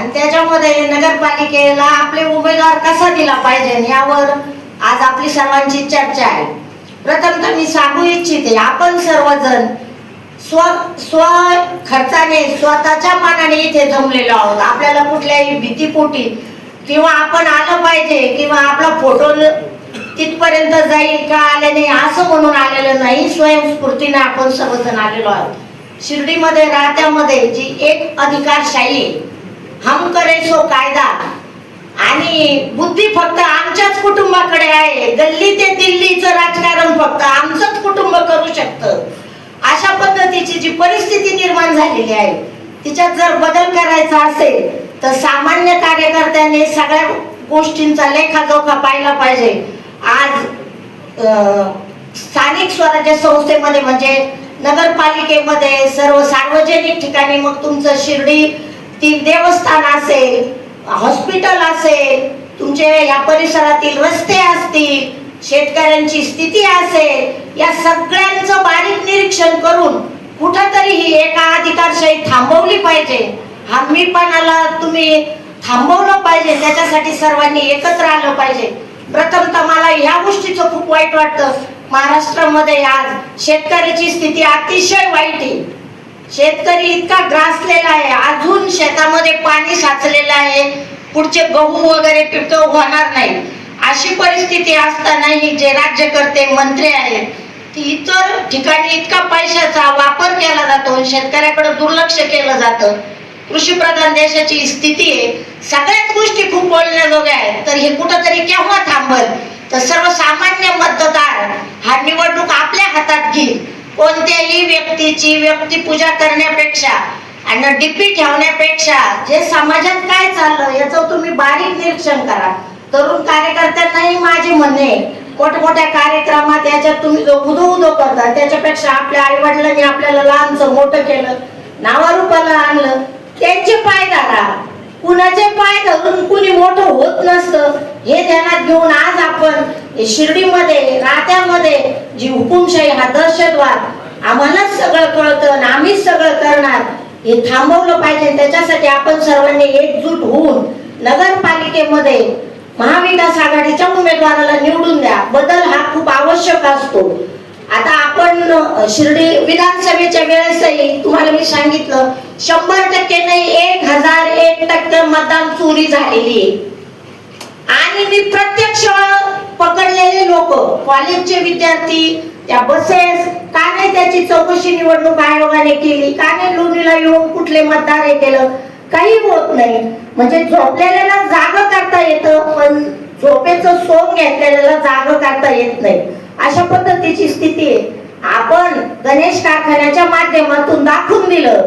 आणि त्याच्यामध्ये नगरपालिकेला आपले उमेदवार कसा दिला पाहिजे यावर आज आपली सर्वांची चर्चा आहे. प्रथमतः मी सांगू इच्छिते आपण सर्वजण स्व स्व खर्चाने स्वतःच्या मानाने इथे जमलेलो आहोत. आपल्याला कुठल्याही भीतीपोटी किंवा आपण आलं पाहिजे किंवा आपला फोटो तिथपर्यंत जाईल का आले नाही असं म्हणून आलेलं नाही स्वयंस्फूर्तीने आपण सर्वजण आलेलो आहोत. शिर्डीमध्ये राहत्यामध्ये जी एक अधिकारशाही आहे, हम करे सो कायदा. आणि बुद्धी फक्त आमच्याच कुटुंबाकडे आहे. गल्ली ते दिल्लीचं राजकारण फक्त आमचंच कुटुंब करू शकतं. अशा पद्धतीची जी परिस्थिती निर्माण झालेली आहे तिच्यात जर बदल करायचा असेल तर सामान्य कार्यकर्त्याने सगळ्या गोष्टींचा लेखाजोखा पाहिला पाहिजे. आज स्थानिक स्वराज्य संस्थेमध्ये म्हणजे नगरपालिकेमध्ये सर्व सार्वजनिक ठिकाणी मग तुमचं शिर्डी ती देवस्थान असेल हॉस्पिटल असेल तुमचे या परिसरातील रस्ते असतील शेतकऱ्यांची स्थिती असेल या सगळ्यांचं बारीक निरीक्षण करून कुठंतरी ही एका अधिकारशाही थांबवली पाहिजे. हमीपणाला तुम्ही थांबवलं पाहिजे त्याच्यासाठी सर्वांनी एकत्र आलं पाहिजे. प्रथमतः मला ह्या गोष्टीचं खूप वाईट वाटतं. महाराष्ट्रामध्ये आज शेतकऱ्याची स्थिती अतिशय वाईट आहे. शेतकरी इतका ग्रासलेला आहे. अजून शेतामध्ये पाणी साचलेलं आहे. पुढचे गहू वगैरे पिकव होणार नाही. अशी परिस्थिती असतानाही जे राज्यकर्ते मंत्री आहेत ती इतर ठिकाणी इतका पैशाचा वापर केला जातो आणि शेतकऱ्याकडे दुर्लक्ष केलं जातं. कृषी प्रधान देशाची स्थिती आहे. सगळ्याच गोष्टी खूप बोलण्याजोग्या आहेत. तर हे कुठंतरी केव्हा थांबल? तर सर्वसामान्य मतदार हा निवडणूक आपल्या हातात घेईल. कोणत्याही व्यक्तीची व्यक्तिपूजा करण्यापेक्षा आणि डीपी ठेवण्यापेक्षा जे समाजात काय चाललं याचं तुम्ही बारीक निरीक्षण करा. तरुण कार्यकर्त्यांनाही माझे म्हणणे मोठमोठ्या कार्यक्रमात याच्यात तुम्ही जो उदो उदो करता त्याच्यापेक्षा आपल्या आईवडिलांनी आपल्याला लहानचं मोठं केलं नावारूपाला आणलं त्यांचे पाय धरा. कुणाचे पाय धरून कुणी मोठं होत नसतं हे ध्यानात घेऊन आज आपण शिर्डीमध्ये राहत्यामध्ये जी हुकुमशाही हा दहशतवाद आम्हालाच सगळं कळतं आणि आम्हीच सगळं करणार हे थांबवलं पाहिजे. त्याच्यासाठी आपण सर्वांनी एकजूट होऊन नगरपालिकेमध्ये महाविकास आघाडीच्या उमेदवाराला निवडून द्या. बदल हा खूप आवश्यक असतो. आता आपण शिर्डी विधानसभेच्या वेळेसही तुम्हाला मी सांगितलं शंभर टक्के नाही एक हजार एक टक्के मतदान चोरी झालेली आहे. आणि मी प्रत्यक्ष पकडलेले लोक कॉलेजचे विद्यार्थी त्या बसेस का नाही त्याची चौकशी निवडणूक आयोगाने केली? का नाही लोणीला येऊन कुठले मतदार हे केलं? काही होत नाही. म्हणजे झोपलेल्याला जाग करता येतं पण झोपेचं सोंग घेतलेल्याला जाग करता येत नाही. अशा पद्धतीची स्थिती आहे. आपण गणेश कारखान्याच्या माध्यमातून दाखवून दिलं.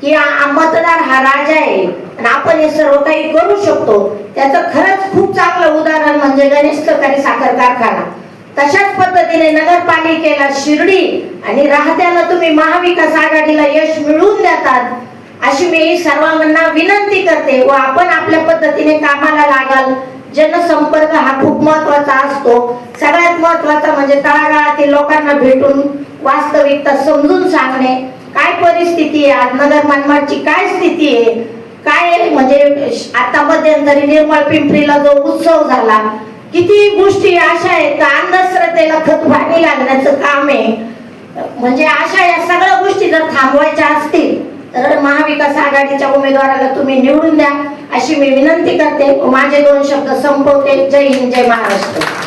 की मतदार हा राजा आहे आणि आपण हे सर्व काही करू शकतो. त्याचं खरंच खूप चांगलं उदाहरण म्हणजे गणेश सहकारी साखर कारखाना. तशाच पद्धतीने नगरपालिकेला शिर्डी आणि राहत्याला तुम्ही महाविकास आघाडीला यश मिळवून देतात अशी मी सर्वांना विनंती करते व आपण आपल्या पद्धतीने कामाला लागाल. जनसंपर्क हा खूप महत्त्वाचा असतो. सगळ्यात महत्त्वाचा म्हणजे तळागाळातील लोकांना भेटून वास्तविकता समजून सांगणे. काय परिस्थिती आहे? आज मनमाडची काय स्थिती आहे? काय आहे? म्हणजे आता मध्यंतरी निर्मळ पिंपरीला जो उत्सव झाला किती गोष्टी अशा आहेत का अंधश्रद्धेला खतपाणी लागण्याचं काम आहे? म्हणजे अशा या सगळ्या गोष्टी जर थांबवायच्या असतील तर महाविकास आघाडीच्या उमेदवाराला तुम्ही निवडून द्या अशी मी विनंती करते. माझे दोन शब्द संपवते. जय हिंद जय महाराष्ट्र.